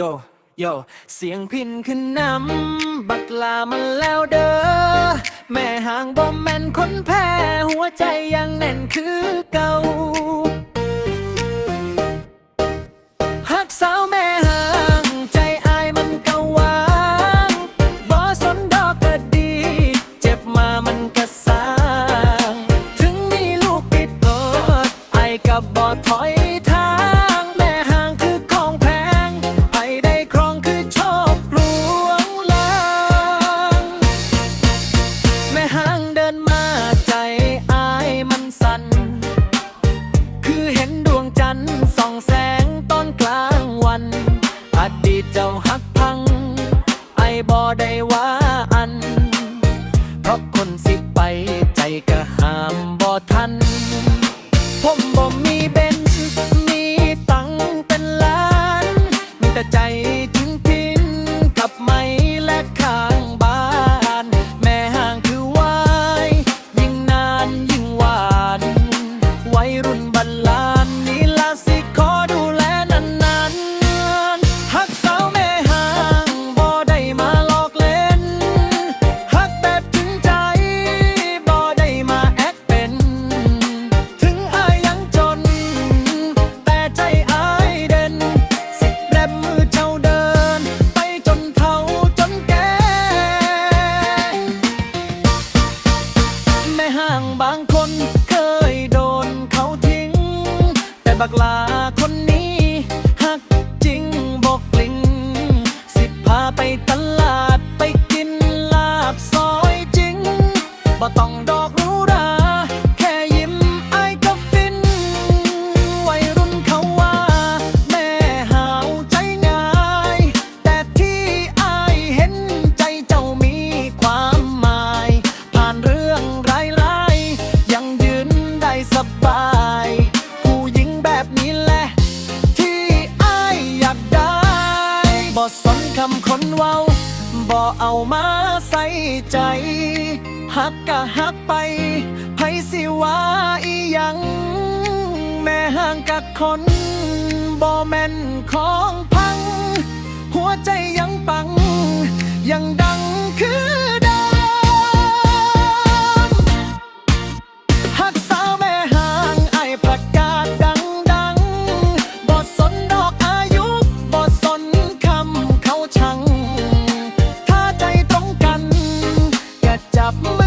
โยโยเสียงพินขึ้นน้ำ บักลามันแล้วเด้อ แม่หางบอแมนคนแพ้ หัวใจยังแน่นคือเก่าฮักสาวแม่หางใจอายมันกะวางบอสนดอกก็ดี เจ็บมามันกะสาง ถึงมีลูกปิดตัวไอกับบอ body why บักลา แบบนี้แหละ ที่อายอยากได้บ่สนคำคนเว้าบอเอามาใส่ใจฮักกะฮักไปไผสิว่าอีหยัง แม่ห่างกับคนบอแม่นของพัง หัวใจยังปัง ยังดังคือ apple.